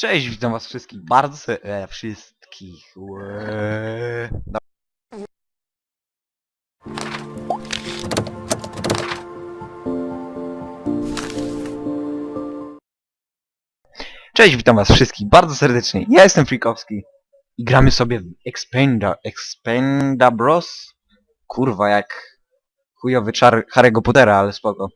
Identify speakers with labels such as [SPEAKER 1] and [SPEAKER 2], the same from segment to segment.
[SPEAKER 1] Cześć, witam was wszystkich bardzo se... E, wszystkich. Cześć, witam was wszystkich bardzo serdecznie. Ja jestem Frikowski i gramy sobie w Expenda... Expenda Bros? Kurwa, jak chujowy czar Harry'ego Pottera, ale spoko.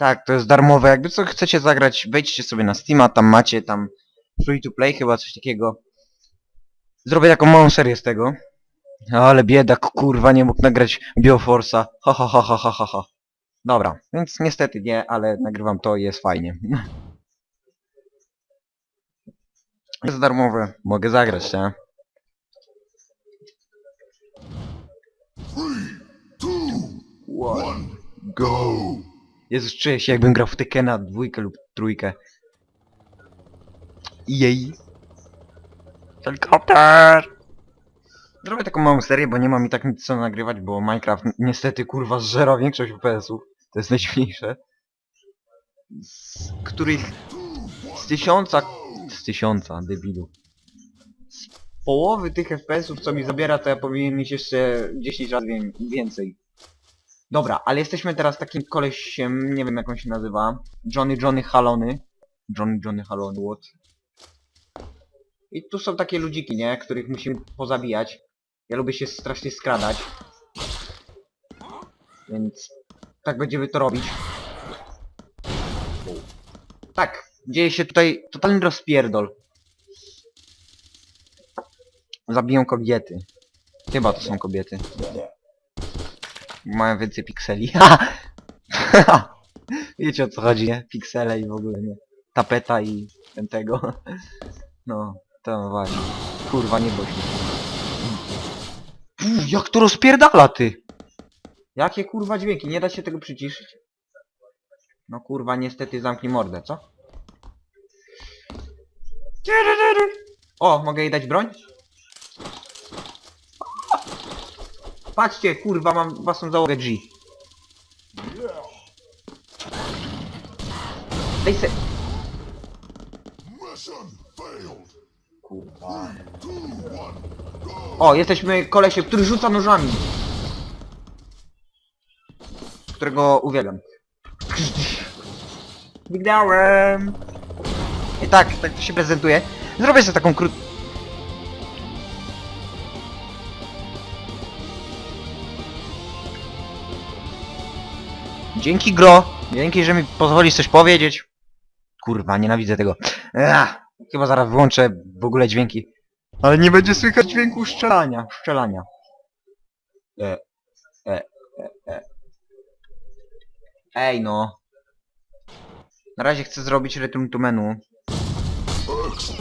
[SPEAKER 1] Tak, to jest darmowe. Jakby co chcecie zagrać, wejdźcie sobie na Steama, tam macie tam free to play chyba coś takiego. Zrobię taką małą serię z tego. Ale biedak, kurwa, nie mógł nagrać Bioforce'a. Ha ha ha ha ha ha ha. Dobra, więc niestety nie, ale nagrywam to i jest fajnie. Jest darmowe, mogę zagrać, nie?
[SPEAKER 2] One, go!
[SPEAKER 1] Jezus, czuję się jakbym grał w Tekena dwójkę lub trójkę. Jej. Helikopter! Zrobię taką małą serię, bo nie mam i tak nic co nagrywać, bo Minecraft ni- niestety kurwa zżera większość FPS-ów. To jest najdziwniejsze. Z których... Z tysiąca... Z tysiąca, debilu. Z połowy tych FPS-ów, co mi zabiera, to ja powinien mieć jeszcze 10 razy wię- więcej. Dobra, ale jesteśmy teraz takim kolesiem, nie wiem jak on się nazywa. Johnny Johnny Halony. Johnny Johnny Halony, what? I tu są takie ludziki, nie? Których musimy pozabijać. Ja lubię się strasznie skradać. Więc tak będziemy to robić. Tak, dzieje się tutaj totalny rozpierdol. Zabiją kobiety. Chyba to są kobiety. Mają więcej pikseli. Wiecie o co chodzi, nie? Piksele i w ogóle nie. Tapeta i ten tego. No, to właśnie. Kurwa, nie bój się. Pff, jak to rozpierdala, ty! Jakie kurwa dźwięki? Nie da się tego przyciszyć? No kurwa, niestety zamknij mordę, co? O, mogę jej dać broń? Patrzcie, kurwa, mam własną załogę G. Daj se... Kurwa. O, jesteśmy kolesiem, który rzuca nożami. Którego uwielbiam. Wygrałem! I tak, tak to się prezentuje. Zrobię sobie taką krót... Dzięki Gro! Dzięki, że mi pozwolisz coś powiedzieć. Kurwa, nienawidzę tego. Ech, chyba zaraz wyłączę w ogóle dźwięki. Ale nie będzie słychać dźwięku szczelania, szczelania. E, e, e, e. Ej no. Na razie chcę zrobić return to menu.
[SPEAKER 2] Bros!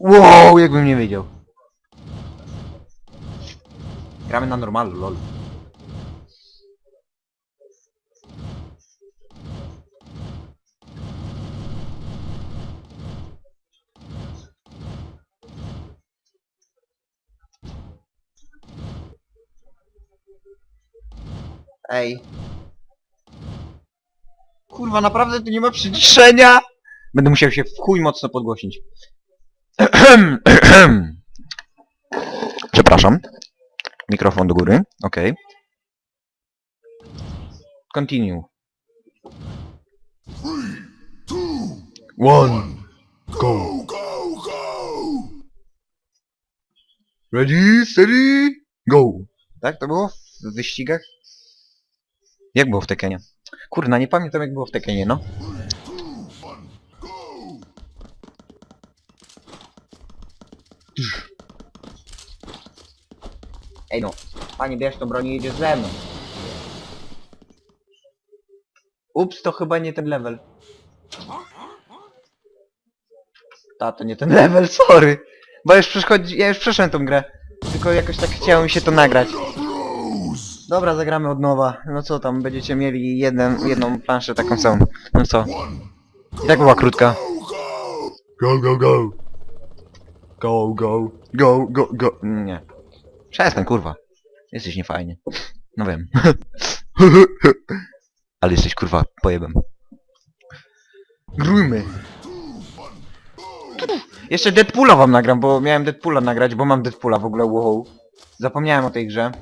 [SPEAKER 1] Wow, jakbym nie wiedział. Gramy na normalu, lol. Ej. Kurwa, naprawdę tu nie ma przyciszenia? Będę musiał się w chuj mocno podgłosić. Przepraszam. Mikrofon do góry. Ok. Continue.
[SPEAKER 2] Three, two,
[SPEAKER 1] One.
[SPEAKER 2] go, go, go!
[SPEAKER 1] Ready, steady, go. Tak to było w wyścigach? Jak było w Tekenie? Kurna, nie pamiętam jak było w Tekenie, no. Ej no, panie bierz tą broń i jedziesz ze mną. Ups, to chyba nie ten level. Ta, to nie ten level, sorry. Bo już przeszkodzi, ja już przeszłem tą grę. Tylko jakoś tak chciało mi się to nagrać. Dobra, zagramy od nowa. No co tam, będziecie mieli jeden, jedną planszę taką samą. No co? I tak była krótka.
[SPEAKER 2] go,
[SPEAKER 1] Go,
[SPEAKER 2] go!
[SPEAKER 1] go, go. Go, go. Go, go, go. Nie. Przestań, kurwa. Jesteś niefajnie. No wiem. Ale jesteś, kurwa, pojebem. Grójmy. Jeszcze Deadpoola wam nagram, bo miałem Deadpoola nagrać, bo mam Deadpoola w ogóle, wow. Zapomniałem o tej grze.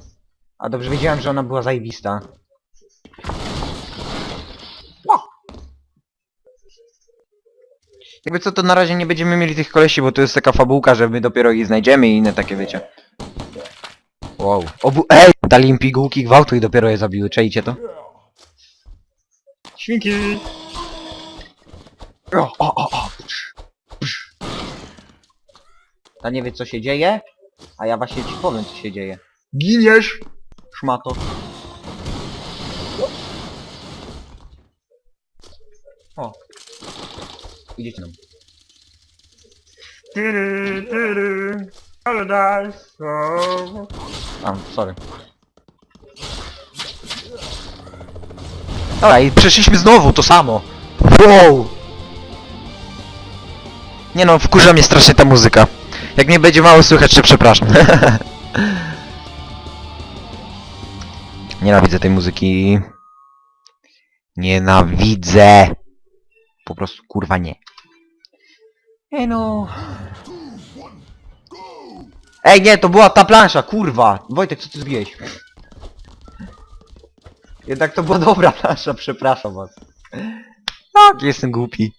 [SPEAKER 1] A dobrze wiedziałem, że ona była zajebista. Ło! Jakby co, to na razie nie będziemy mieli tych kolesi, bo to jest taka fabułka, że my dopiero ich znajdziemy i inne takie, wiecie. Wow. Obu... Ej! Dali im pigułki gwałtu i dopiero je zabiły, czajcie to? Świnki! O, o, o, o! Psz, psz. Ta nie wie co się dzieje, a ja właśnie ci powiem co się dzieje. Giniesz! Szmato. O. Idziecie nam. A, sorry. Dobra, i przeszliśmy znowu to samo. Wow! Nie no, wkurza mnie strasznie ta muzyka. Jak nie będzie mało słychać, to przepraszam. Nienawidzę tej muzyki. Nienawidzę. Po prostu kurwa nie. Ej no. Ej nie, to była ta plansza, kurwa. Wojtek, co ty zrobiłeś? Jednak to była dobra plansza, przepraszam was. Tak, jestem głupi.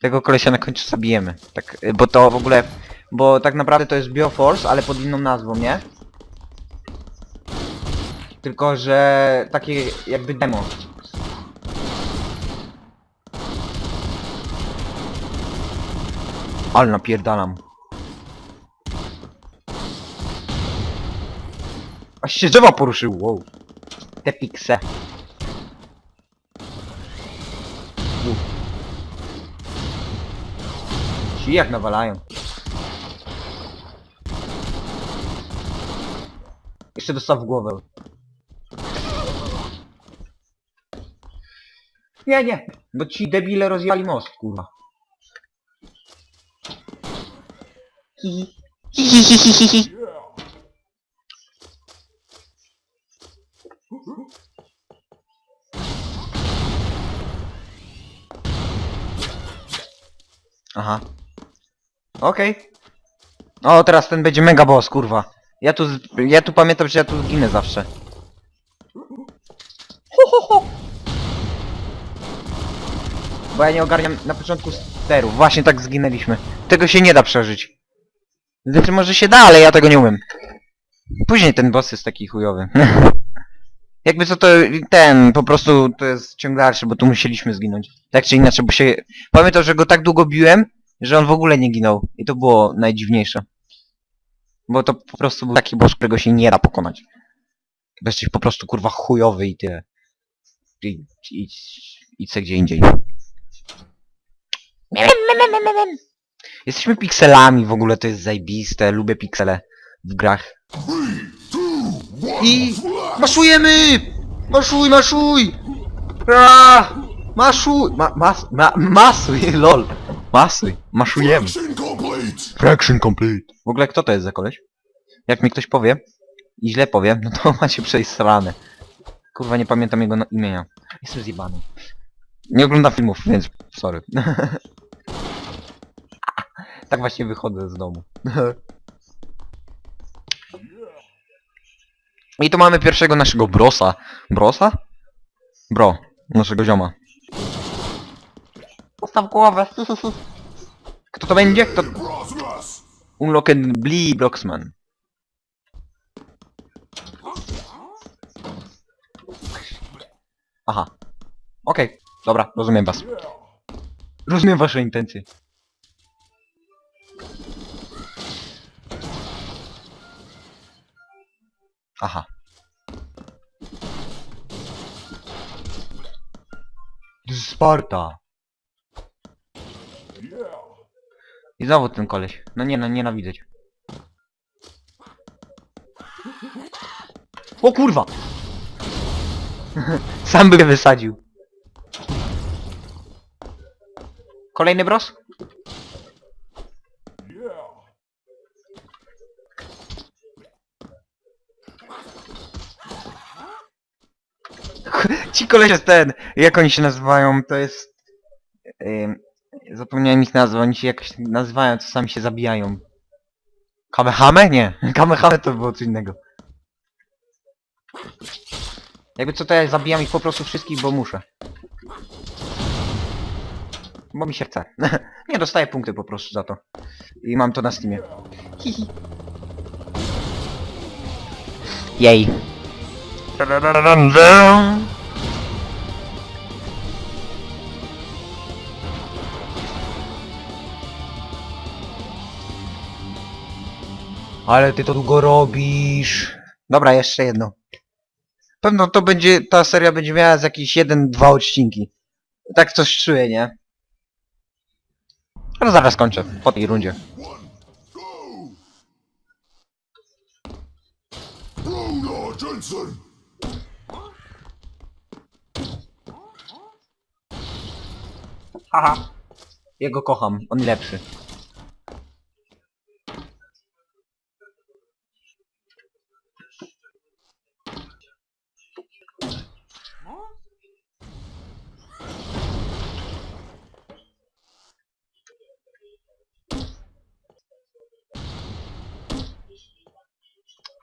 [SPEAKER 1] Tego kolesia na końcu zabijemy. Tak, bo to w ogóle... Bo tak naprawdę to jest Bioforce, ale pod inną nazwą, nie? Tylko, że takie jakby demo. Ale napierdalam. Aż się drzewa poruszył, wow. Te pikse. Ci jak nawalają. Jeszcze dostał w głowę. Nie, nie, bo ci debile rozjali most, kurwa. Aha. Okej. O, teraz ten będzie mega boss, kurwa. Ja tu, z- ja tu pamiętam, że ja tu zginę zawsze. Ho, ho, ho. Bo ja nie ogarniam na początku sterów. Właśnie tak zginęliśmy. Tego się nie da przeżyć. Znaczy może się da, ale ja tego nie umiem. Później ten boss jest taki chujowy. Jakby co to ten, po prostu to jest ciąg dalszy, bo tu musieliśmy zginąć. Tak czy inaczej, bo się... Pamiętam, że go tak długo biłem, że on w ogóle nie ginął. I to było najdziwniejsze. Bo to po prostu był taki boss, którego się nie da pokonać. Jesteś po prostu kurwa chujowy i tyle. I, i, i gdzie indziej. Jesteśmy pikselami, w ogóle to jest zajbiste, lubię piksele w grach. I maszujemy! Maszuj, maszuj! Aaa! Maszuj! Ma, mas, ma, masuj, lol. Masuj, maszujemy. Fraction complete. W ogóle kto to jest za koleś? Jak mi ktoś powie i źle powie, no to macie przejść sranę. Kurwa, nie pamiętam jego no- imienia. Jestem zjebany. Nie oglądam filmów, więc sorry. tak właśnie wychodzę z domu. I tu mamy pierwszego naszego brosa. Brosa? Bro, naszego zioma. Postaw głowę. Kto to będzie? Kto... Unlocked Blee Blocksman. Aha. Okej, dobra, rozumiem was. Rozumiem wasze intencje. Aha. Sparta. I znowu ten koleś. No nie, no nienawidzę cię. O kurwa! Sam by mnie wysadził. Kolejny bros? Ci koleś ten, jak oni się nazywają, to jest... Zapomniałem ich nazwy, oni się jakoś nazywają, to sami się zabijają. Kamehame? Nie, Kamehame to było co innego. Jakby co to ja zabijam ich po prostu wszystkich, bo muszę. Bo mi się chce. nie, dostaję punkty po prostu za to. I mam to na Steamie. Hihi. Jej. Ale ty to długo robisz. Dobra, jeszcze jedno. Pewno to będzie, ta seria będzie miała z jakieś jeden, dwa odcinki. Tak coś czuję, nie? Ale zaraz kończę, po tej rundzie.
[SPEAKER 2] One, go!
[SPEAKER 1] Haha. Jego kocham, on lepszy.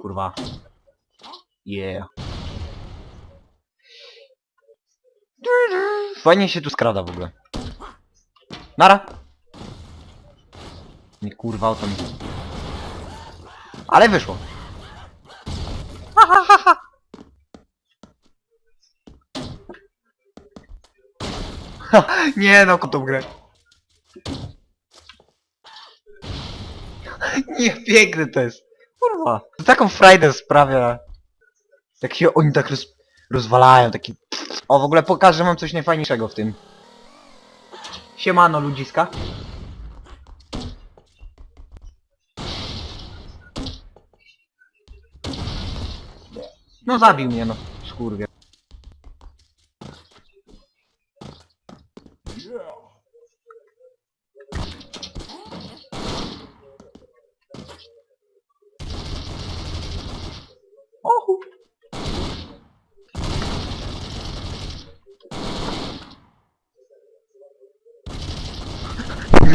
[SPEAKER 1] Kurwa. Yeah. Fajnie się tu skrada w ogóle. Nara! Nie kurwa o to mi. Ale wyszło. Ha, ha, ha, ha. Ha, Nie no, tą grę. Nie, piękny to jest. Kurwa. To taką frajdę sprawia. Jak się oni tak roz, rozwalają, taki... O, w ogóle pokażę wam coś najfajniejszego w tym. Siemano ludziska. No zabił mnie no, skurwie.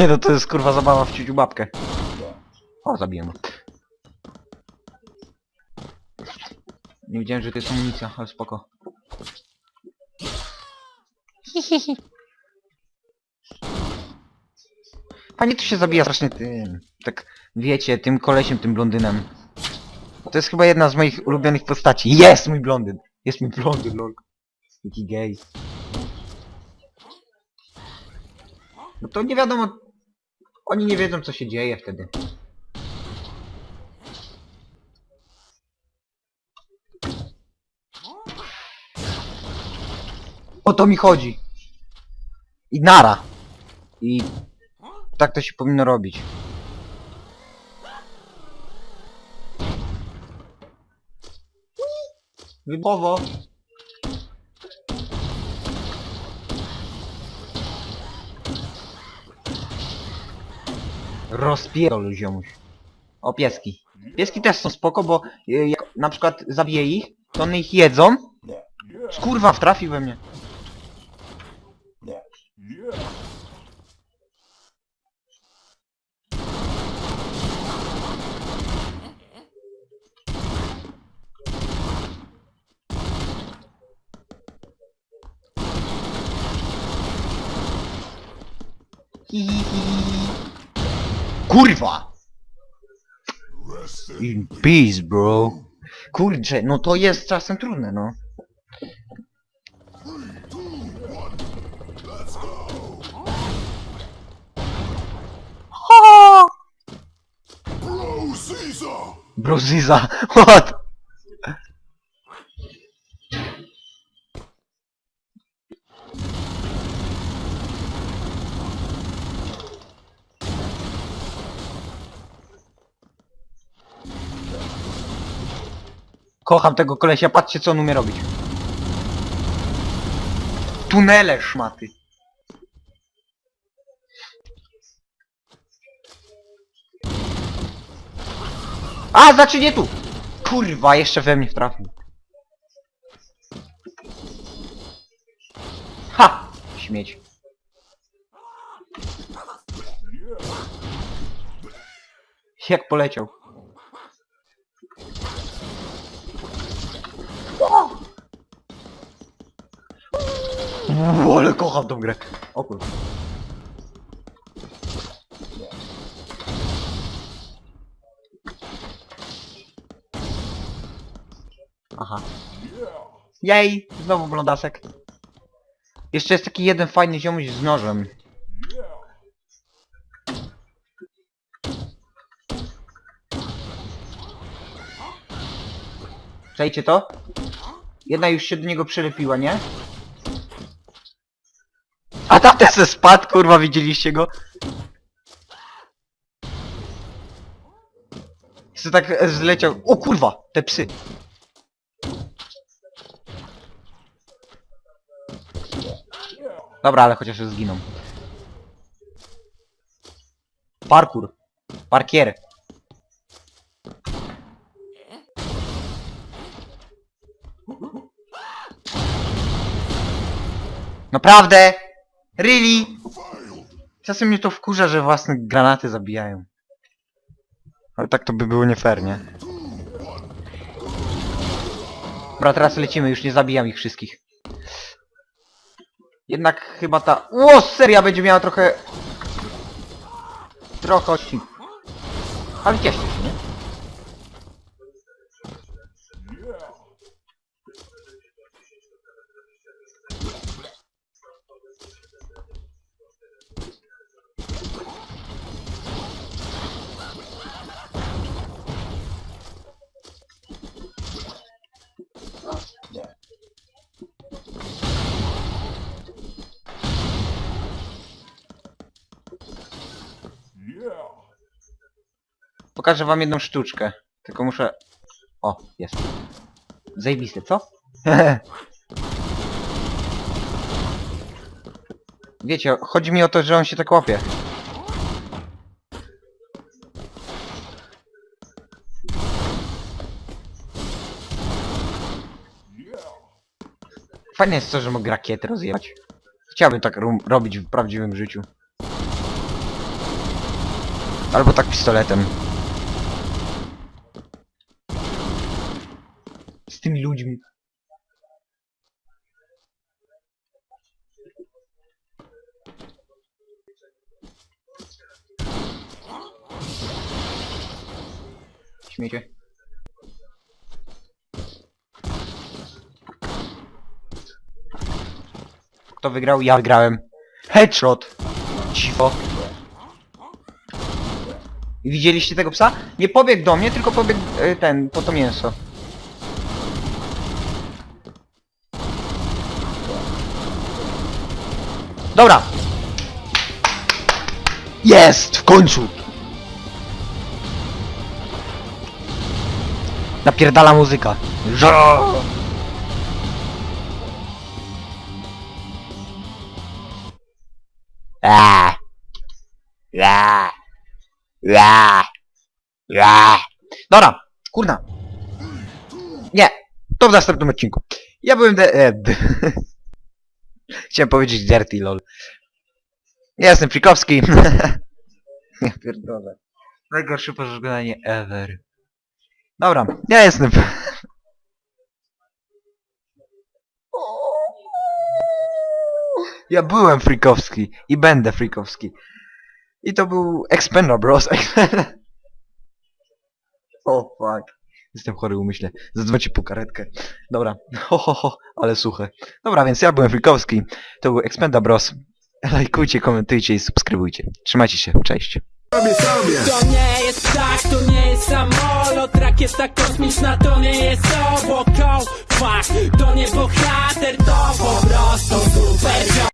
[SPEAKER 1] Nie no, to jest kurwa zabawa w ciuciu babkę. O, go. Nie wiedziałem, że to jest amunicja, ale spoko. Panie, tu się zabija strasznie tym. Tak, wiecie, tym kolesiem, tym blondynem. To jest chyba jedna z moich ulubionych postaci. Jest mój blondyn! Jest mój blondyn, lol. Jaki gej. No to nie wiadomo... Oni nie wiedzą co się dzieje wtedy. O to mi chodzi. I nara. I tak to się powinno robić. Wybowo. Rozpierdol ziomuś. O pieski. Pieski też są spoko, bo y, jak na przykład zabiję ich, to one ich jedzą.
[SPEAKER 2] Yeah!
[SPEAKER 1] Kurwa, wtrafił we mnie.
[SPEAKER 2] Yeah!
[SPEAKER 1] Hi, hi, hi. Kurwa!
[SPEAKER 2] In
[SPEAKER 1] peace, bro. Kurczę, no to jest czasem trudne, no.
[SPEAKER 2] Bro!
[SPEAKER 1] Broziza, what? Kocham tego kolesia, patrzcie co on umie robić. Tunele szmaty. A, znaczy nie tu! Kurwa, jeszcze we mnie wtrafił. Ha! Śmieć. Jak poleciał. Uuu, ale kocham tą grę. O kurwa. Aha. Jej! Znowu blondasek. Jeszcze jest taki jeden fajny ziomuś z nożem. Czajcie to? Jedna już się do niego przylepiła, nie? Tamten se spadł, kurwa, widzieliście go? Co tak e, zleciał. O kurwa, te psy. Dobra, ale chociaż zginą. Parkour. Parkier. Naprawdę? Really? Czasem mnie to wkurza, że własne granaty zabijają. Ale tak to by było nie fair, nie? Dobra, teraz lecimy, już nie zabijam ich wszystkich. Jednak chyba ta... O, seria będzie miała trochę... Trochę odcinków. Ale cieszę się, nie? Pokażę wam jedną sztuczkę. Tylko muszę... O, jest. Zajebiste, co? Wiecie, chodzi mi o to, że on się tak łapie. Fajne jest to, że mogę rakiety rozjechać. Chciałbym tak robić w prawdziwym życiu. Albo tak pistoletem. Tymi ludźmi. Śmiecie. Kto wygrał? Ja wygrałem. Headshot! Cicho. Widzieliście tego psa? Nie pobiegł do mnie, tylko pobiegł y, ten, po to mięso. Dobra! Jest! W końcu! Napierdala muzyka. Żo! Eee. Eee. Dobra, kurna. Nie, to w następnym odcinku. Ja byłem de... E. Chciałem powiedzieć dirty lol. Ja jestem Frikowski. Nie pierdolę. Najgorsze pożegnanie ever. Dobra, ja jestem... Ja byłem Frikowski i będę Frikowski. I to był Expenda Bros. o fuck. Jestem chory umyśle. Zadzwońcie po karetkę. Dobra. Ho, ho, ho. Ale suche. Dobra, więc ja byłem Frikowski. To był Expenda Bros. Lajkujcie, komentujcie i subskrybujcie. Trzymajcie się. Cześć.
[SPEAKER 3] To nie jest ptak, to nie jest samolot Rakieta kosmiczna to nie jest obok Fuck, to nie bohater, to po prostu super